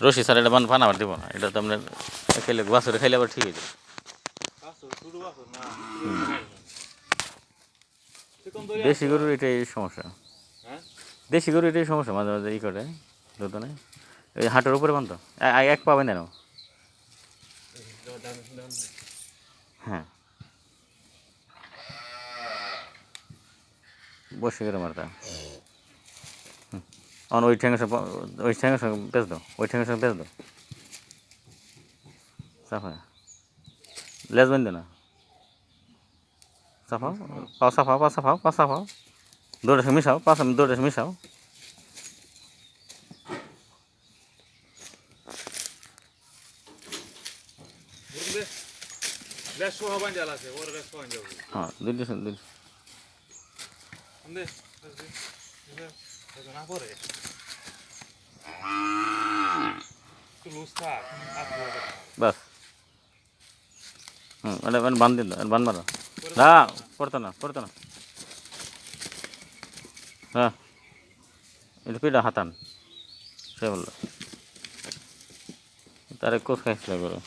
রশি স্যার এটা বান পান আবার দিব না। এটা তো আপনার খেলে বাছরে খাইলে আবার ঠিক হয়ে যাবে। দই দেশি গরুর এটাই সমস্যা। হ্যাঁ? দেশি গরু এটাই সমস্যা মাঝে মাঝে ই করে দুধ নেই ওই হাটের উপরে বান্ধ এক পাবে না হ্যাঁ। বসে গেলে মারতা হুম। অন ওই ঠ্যাঙের সঙ্গে ওই ঠ্যাঙের সঙ্গে পেঁচ দাও, ওই ঠ্যাঙের সঙ্গে পেঁচ দাও। সাফা। লেজ বান্ধ না। সাফাও পাও সাফাও পা সাফাও পা সাফাও দৌড়ে সঙ্গে মিশাও পাঁচ দৌড়ে সঙ্গে মিশাও। হ্যাঁ দুইটি দুই দে। না পরে। বাস হুম এটা বান দিল বান মারো না পড়তো না পড়তো না হ্যাঁ এটা পিঠা হাতান সে বলল তারে কোচ খাইছিল করে